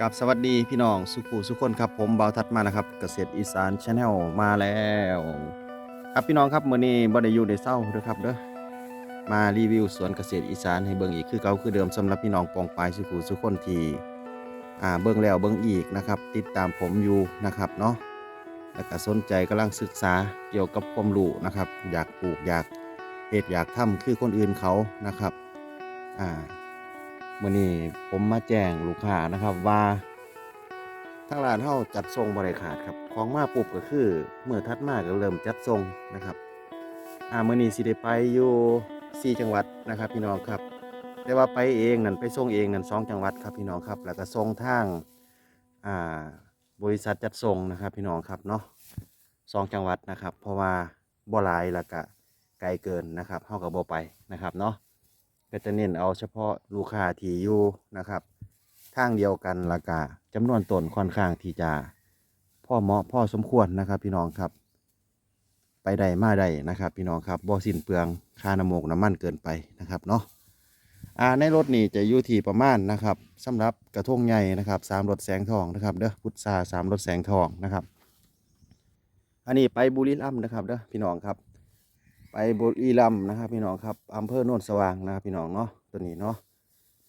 กับสวัสดีพี่น้องสุขุสุขคนครับผมเบาทัดมานะครับเกษตรอีสานชาแนลมาแล้ว ครับพี่น้องครับมื้อนี้บ่ได้อยู่ในเศร้าเด้อครับเด้อมารีวิวสวนเกษตรอีสานให้เบิ่งอีกคือเก่าคือเดิมสำหรับพี่น้องปองปายสุขุสุขคนที่อ่าเบิ่งแล้วเบิ่งอีกนะครับ ติดตามผมอยู่นะครับเนาะแล้วก็สนใจกำลังศึกษาเกี่ยวกับความรู้นะครับ อยากปลูกอยากเฮ็ดอยากทำคือคนอื่นเขานะครับอ่า มื่อนี้ผมมาแจ้งลูกค้านะครับว่าทางร้านเฮาจัดทรงบริขาดครับของมาปุ๊บก็คือเมื่อทัดมาก็เริ่มจัดทรงนะครับอ่ามื่อนี้สิได้ไปอยู่สี่จังหวัดนะครับ พี่น้องครับ แต่ว่าไปเองนั่นไปส่งเองนั่นสองจังหวัดครับพี่น้องครับ แล้วก็ส่งทางอ่าบริษัทจัดส่งนะครับ พี่น้องครับเนาะสองจังหวัดนะครับ เพราะว่าบ่หลายแล้วก็ไกลเกินนะครับเฮาก็บ่ไปนะครับเนาะ ก็จะเน้นเอาเฉพาะลูกค้าที่อยู่นะครับทางเดียวกันราคาจำนวนต้นค่อนข้างที่จะพ่อเหมาะพ่อสมควรนะครับ พี่น้องครับ ไปได้มาได้นะครับ พี่น้องครับบ่สิ้นเปลืองค่าน้ำมกน้ำมันเกินไปนะครับเนาะอ่าในรถนี่จะอยู่ที่ประมาณนะครับสำหรับกระทงใหญ่นะครับสามรถแสงทองนะครับเด้อพุทธาสามรถแสงทองนะครับ อันนี้ไปบุรีรัมย์นะครับเด้อพี่น้องครับ ไปบุรีรัมนะครับ พี่น้องครับอำเภอโนนสว่างนะครับ พี่น้องเนาะตัวนี้เนาะ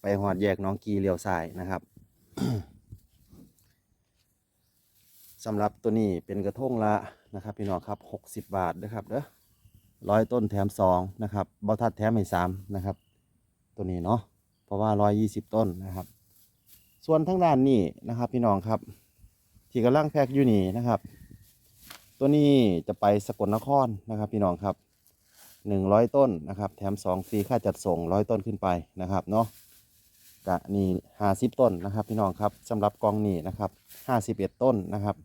ไปหอดแยกน้องกีเลี้ยวซ้ายนะครับสำหรับตัวนี้เป็นกระทงละนะครับ พี่น้องครับ 60 บาทนะครับเด้อร้อยต้นแถมสองนะครับบอทัดแถมให้สามนะครับ ตัวนี้เนาะเพราะว่าร้อยยี่สิบต้นนะครับ ส่วนทั้งด้านนี้นะครับ พี่น้องครับ ที่กำลังแพ็กอยู่นี่นะครับ ตัวนี้จะไปสกลนครนะครับ พี่น้องครับ หนึ่งร้อยต้นนะครับ แถมสองฟรีค่าจัดส่งร้อยต้นขึ้นไปนะครับเนาะกะนี่ห้าสิบต้นนะครับ พี่น้องครับสำหรับกองนี้นะครับห้าสิบเอ็ดต้นนะครับ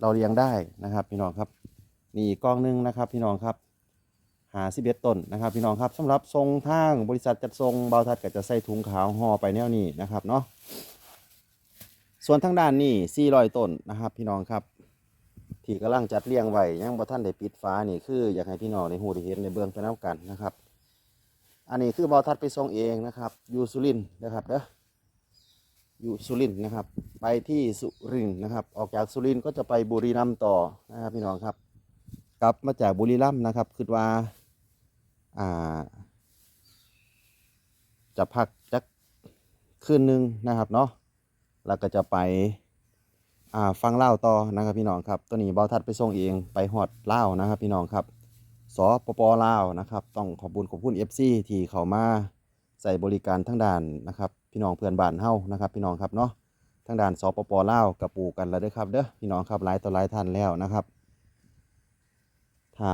เราเลี้ยงได้นะครับ พี่น้องครับ นี่อีกกองหนึงนะครับ พี่น้องครับหาสิบเอ็ดต้นนะครับ พี่น้องครับสำหรับทรงทางบริษัทจัดทรงเบาทัดก็จะใส่ถุงขาวห่อไปแนวนี้นะครับเนาะส่วนทางด้านนี้สี่ร้อยต้นนะครับ พี่น้องครับ ที่กำลังจัดเรียงไว้ยังบ่ท่านได้ปิดฟ้านี่คืออยากให้พี่น้องในหูได้เห็นในเบื้องไปน้ำกันนะครับ อันนี้คือบอทัดไปส่งเองนะครับอยู่สุรินนะครับเด้อยู่สุรินนะครับ ไปที่สุรินนะครับ ออกจากสุรินก็จะไปบุรีรัมย์ต่อนะครับพี่น้องครับกลับมาจากบุรีรัมย์นะครับคือว่าอ่า จะพักจักคืนหนึ่งนะครับเนาะแล้วก็จะไป อ่าฟังเล่าต่อนะครับพี่น้องครับตัวนี้เบาทัดไปส่งเองไปฮอดเล่านะครับพี่น้องครับสปปลาวนะครับ ต้องขอบคุณขอบคุณ FC ที่เขามาใส่บริการทั้งด่านนะครับ พี่น้องเพื่อนบ้านเฮานะครับ พี่น้องครับเนาะทั้งด่านสปปลาวกับปูกันแล้วด้อครับเด้อพี่น้องครับหลายต่อหลายท่านแล้วนะครับถ้า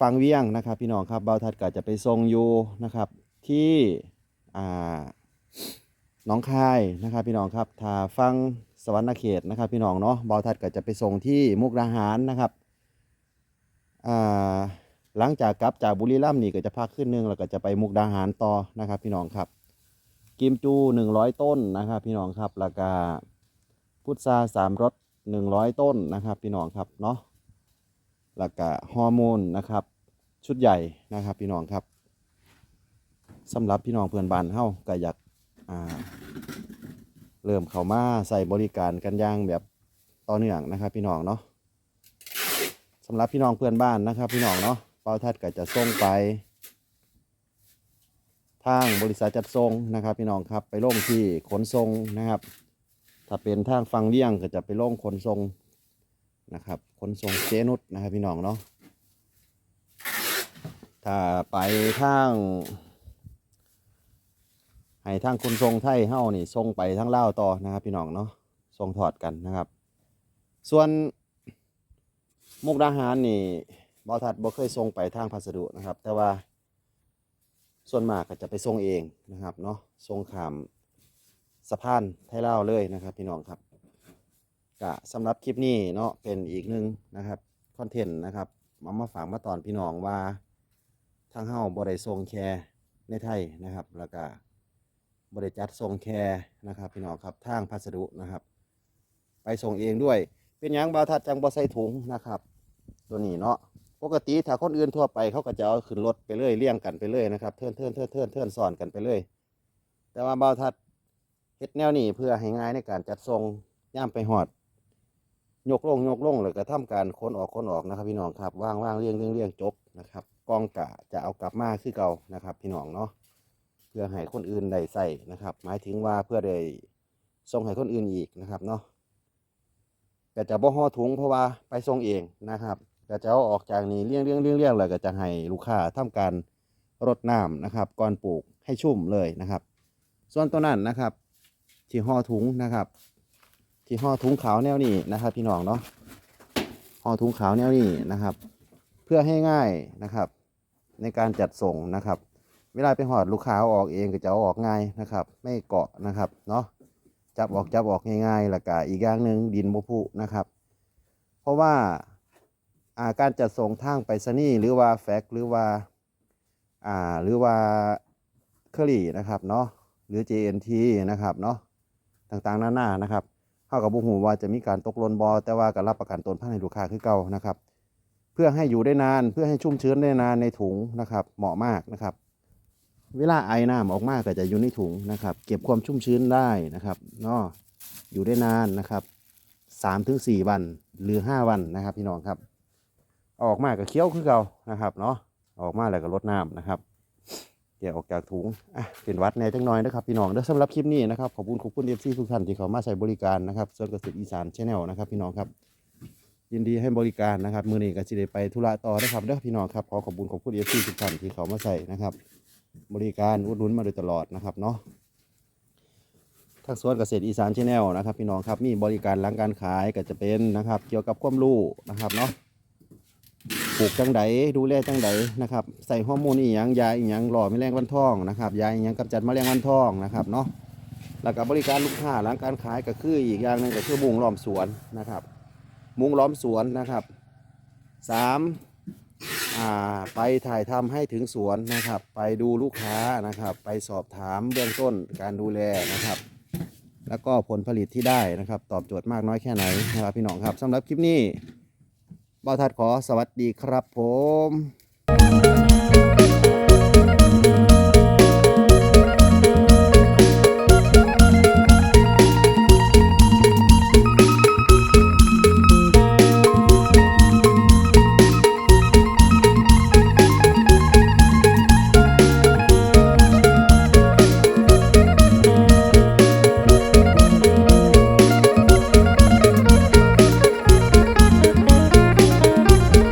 ฟังเวียงนะครับ พี่น้องครับเบาทัดก็จะไปส่งอยู่นะครับ ที่อ่าน้องคายนะครับ พี่น้องครับถ้าฟัง สวรรณเขตนะครับ พี่น้องเนาะเบาทัดก็จะไปส่งที่มุกดาหารนะครับอ่าหลังจากกลับจากบุรีรัมย์นี่ก็จะพักขึ้นนึงแล้วก็จะไปมุกดาหารต่อนะครับ พี่น้องครับ กิมจูหนึ่งร้อยต้นนะครับ พี่น้องครับแล้วก็พุทราสามรสหนึ่งร้อยต้นนะครับ พี่น้องครับเนาะแล้วก็ฮอร์โมนนะครับ ชุดใหญ่นะครับ พี่น้องครับสำหรับพี่น้องเพื่อนบ้านเฮาก็อยากอ่า เริ่มเข้ามาใส่บริการกันย่างแบบต่อเนื่องนะครับ พี่น้องเนาะสำหรับพี่น้องเพื่อนบ้านนะครับ พี่น้องเนาะเป้าทัดก็จะส่งไป ทางบริษัทจัดส่งนะครับ พี่น้องครับไปลงที่ขนส่งนะครับ ถ้าเป็นทางฟังเลี่ยงก็จะไปลงขนส่งนะครับขนส่งเจนุสนะครับ พี่น้องเนาะถ้าไปทาง ให้ทางคุณทรงไทยเฮ้านี่ส่งไปทางเล่าต่อนะครับ พี่น้องเนาะส่งถอดกันนะครับ ส่วนมุกดาหารนี่บอทัดบ่เคยส่งไปทางพัสดุนะครับ แต่ว่า ส่วนมากก็จะไปส่งเองนะครับเนาะส่งขามสะพานไทยลาเลยนะครับ พี่น้องครับก็สำหรับคลิปนี้เนาะเป็นอีกหนึ่งนะครับคอนเทนต์นะครับมามาฝากมาตอนพี่น้องว่าทางเฮ้าบ่ได้ส่งแค่ในไทยนะครับ แล้วก็ บริจัดส่งแคร์นะครับ พี่น้องครับทางพัสดุนะครับ ไปส่งเองด้วย เป็นยังบาทัดจังบ่ใส่ถุงนะครับ ตัวนี้เนาะปกติถ้าคนอื่นทั่วไปเขาก็จะเอาขึ้นรถไปเรื่อยเลี่ยงกันไปเรื่อยนะครับเทินเทินเทินเทินเทินสอนกันไปเรื่อยแต่ว่าบาทัดเฮ็ดแนวนี้เพื่อให้ง่ายในการจัดส่งย่ามไปหอด ยกลงยกลงเลยก็ทำการค้นออกค้นออกนะครับ พี่น้องครับว่างว่างเรียงเรียงเรียงจบนะครับกองกะจะเอากลับมาคือเก่านะครับ พี่น้องเนาะ เพื่อให้คนอื่นได้ใส่นะครับ หมายถึงว่าเพื่อได้ส่งให้คนอื่นอีกนะครับเนาะก็จะบ่ห่อถุงเพราะว่าไปส่งเองนะครับก็จะเอาออกจากนี้เรียงเรียงเรียงเรียงเลยก็จะให้ลูกค้าทำการรดน้ำนะครับ ก่อนปลูกให้ชุ่มเลยนะครับ ส่วนตัวนั้นนะครับที่ห่อถุงนะครับ ที่ห่อถุงขาวแนวนี้นะครับ พี่น้องเนาะห่อถุงขาวแนวนี้นะครับ เพื่อให้ง่ายนะครับ ในการจัดส่งนะครับ เวลาไปหอดลูกค้าเอาออกเองก็จะออกง่ายนะครับ ไม่เกาะนะครับเนาะจับออกจับออกง่ายๆแล้วก็อีกอย่างหนึ่งดินบุพุนะครับ เพราะว่าอาการจัดส่งทางไปรษณีย์หรือว่าแฟกหรือว่าอ่าหรือว่าเคอรี่นะครับเนาะหรือ JNT นะครับเนาะต่างๆนานนะครับเท่ากับบุหูว่าจะมีการตกลนบอแต่ว่าก็รับประกันตนพันให้ลูกค้าคือเก่านะครับ เพื่อให้อยู่ได้นานเพื่อให้ชุ่มชื้นได้นานในถุงนะครับ เหมาะมากนะครับ เวลาไอน้ำออกมากก็จะอยู่ในถุงนะครับ เก็บความชุ่มชื้นได้นะครับเนาะอยู่ได้นานนะครับสามถึงสี่วันหรือห้าวันนะครับ พี่น้องครับ ออกมาก็เคี้ยวคือเก่านะครับเนาะออกมาแล้วก็ลดน้ำนะครับเดี๋ยวออกจากถุงอะเป็นวัดแหน่จังน้อยนะครับ พี่น้องเด้อสำหรับคลิปนี้นะครับขอบคุณขอบคุณเอฟซีทุกท่านที่เขามาใช้บริการนะครับส่วนเกษตรอีสานชาแนลนะครับ พี่น้องครับ ยินดีให้บริการนะครับมือนี้ก็สิได้ไปธุระต่อนะครับเด้อพี่น้องครับขอขอบคุณขอบคุณเอฟซีทุกท่านที่เขามาใส่นะครับ บริการอุดหนุนมาโดยตลอดนะครับเนาะทางสวนเกษตรอีสานชาแนลนะครับ พี่น้องครับมีบริการหลังการขายก็จะเป็นนะครับ เกี่ยวกับความรู้นะครับเนาะปลูกจังไดดูแลจังไดนะครับ ใส่ฮอร์โมนอีหยังยาอีหยังหล่อแมลงวันทองนะครับยาอีหยังกำจัดแมลงวันทองนะครับเนาะแล้วก็บริการลูกค้าหลังการขายก็คืออีกอย่างหนึงก็คือมุงล้อมสวนนะครับ มุงล้อมสวนนะครับสาม ไปถ่ายทำให้ถึงสวนนะครับ ไปดูลูกค้านะครับ ไปสอบถามเบื้องต้นการดูแลนะครับ แล้วก็ผลผลิตที่ได้นะครับ ตอบโจทย์มากน้อยแค่ไหนนะครับพี่น้องครับสำหรับคลิปนี้บ่าวทัดขอสวัสดีครับผม